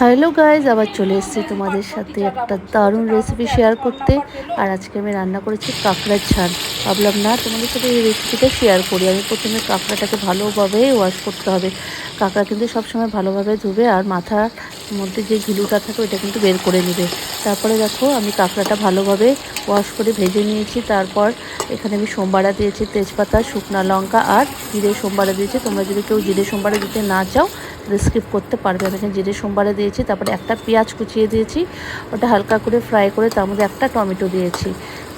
Hello guys আবার চলে এসেছি তোমাদের সাথে একটা দারুণ রেসিপি শেয়ার করতে। আর আজকে আমি রান্না করেছি কাঁকড়ার ঝাল। ভাবলাম, না, তোমাদের সাথে এই রেসিপিটা শেয়ার করি। আমি প্রথমে কাঁকড়াটাকে ভালোভাবে ওয়াশ করতে হবে। কাঁকড়া কিন্তু সবসময় ভালোভাবে ধুবে আর মাথার মধ্যে যে ঝুলুটা থাকে ওইটা কিন্তু বের করে নেবে। তারপরে দেখো, আমি কাঁকড়াটা ভালোভাবে ওয়াশ করে ভেজে নিয়েছি। তারপর এখানে আমি সোমবারা দিয়েছি, তেজপাতা, শুকনো লঙ্কা আর জিরে সোমবারা দিয়েছি। তোমরা যদি কেউ জিরে সোমবারা দিতে না চাও স্কিপ করতে পারবে আমি এখানে জিরে সোমবারে দিয়েছি, তারপরে একটা পেঁয়াজ কুচিয়ে দিয়েছি, ওটা হালকা করে ফ্রাই করে তার মধ্যে একটা টমেটো দিয়েছি।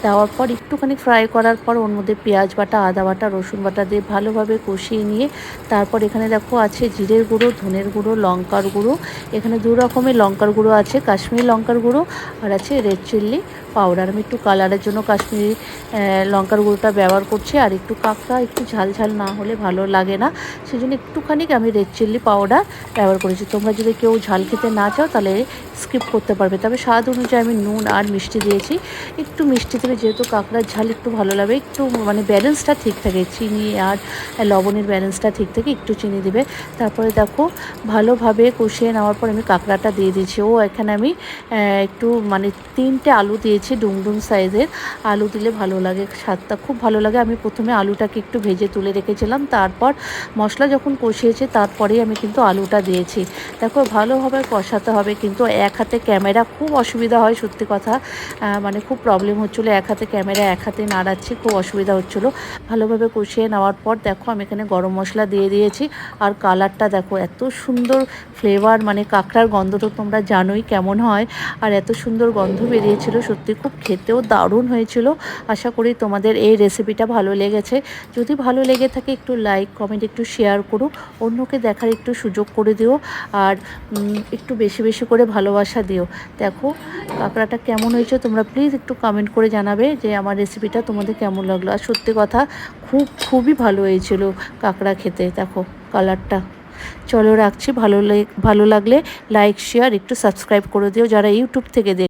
দেওয়ার পর একটুখানি ফ্রাই করার পর ওর মধ্যে পেঁয়াজ বাটা, আদা বাটা, রসুন বাটা দিয়ে ভালোভাবে কষিয়ে নিয়ে তারপর এখানে দেখো আছে জিরের গুঁড়ো, ধনের গুঁড়ো, লঙ্কার গুঁড়ো। এখানে দু রকমের লঙ্কার গুঁড়ো আছে, কাশ্মীরি লঙ্কার গুঁড়ো আর আছে রেড চিল্লি পাউডার আমি একটু কালারের জন্য কাশ্মীরি লঙ্কার গুঁড়োটা ব্যবহার করছি। আর একটু কাঁকড়া, একটু ঝাল ঝাল না হলে ভালো লাগে না। সেই জন্য একটুখানি আমি রেড চিল্লি পাউডার ব্যবহার করেছি। তোমরা যদি কেউ ঝাল খেতে না চাও, তাহলে স্কিপ করতে পারবে। তবে স্বাদ অনুযায়ী আমি নুন আর মিষ্টি দিয়েছি। একটু মিষ্টি দিলে যেহেতু কাঁকড়ার ঝাল একটু ভালো লাগে, একটু মানে ব্যালেন্সটা ঠিক থাকে। চিনি আর লবণের ব্যালেন্সটা ঠিক থাকে, একটু চিনি দিবে। তারপরে দেখো ভালোভাবে কষিয়ে নেওয়ার পর আমি কাঁকড়াটা দিয়ে দিয়েছি। ও এখানে আমি একটু মানে তিনটে আলু দিয়েছি ডুমডুম সাইজের। আলু দিলে ভালো লাগে, স্বাদটা খুব ভালো লাগে। আমি প্রথমে আলুটাকে একটু ভেজে তুলে রেখেছিলাম, তারপর মশলা যখন কষিয়েছে তারপরেই আমি কিন্তু আলুটা দিয়েছি। দেখো, ভালোভাবে কষাতে হবে, কিন্তু এক হাতে ক্যামেরা খুব অসুবিধা হয়, সত্যি কথা। মানে খুব প্রবলেম হচ্ছিল, এক হাতে ক্যামেরা, এক হাতে নাড়াচ্ছি, খুব অসুবিধা হচ্ছিল। ভালোভাবে কষিয়ে নেওয়ার পর দেখো, আমি এখানে গরম মশলা দিয়ে দিয়েছি। আর কালারটা দেখো, এত সুন্দর ফ্লেভার মানে কাঁকড়ার গন্ধ তো তোমরা জানোই কেমন হয়। আর এত সুন্দর গন্ধ বেরিয়েছিল, সত্যি খুব খেতেও দারুণ হয়েছিল। আশা করি তোমাদের এই রেসিপিটা ভালো লেগেছে। যদি ভালো লেগে থাকে, একটু লাইক কমেন্ট একটু শেয়ার করো। অন্যকে দেখার একটু সুযোগ করে দিও। আর একটু বেশি বেশি করে ভালোবাসা দিও। দেখো, কাঁকড়াটা কেমন হয়েছে, তোমরা প্লিজ একটু কমেন্ট করে জানাবে যে আমার রেসিপিটা তোমাদের কেমন লাগল। আর সত্যি কথা, খুব, খুবই ভালো হয়েছিল কাঁকড়া খেতে। দেখো কালারটা চলো রাখছি। ভালো ভালো লাগলে লাইক শেয়ার একটু সাবস্ক্রাইব করে দিও যারা ইউটিউব থেকে দেখ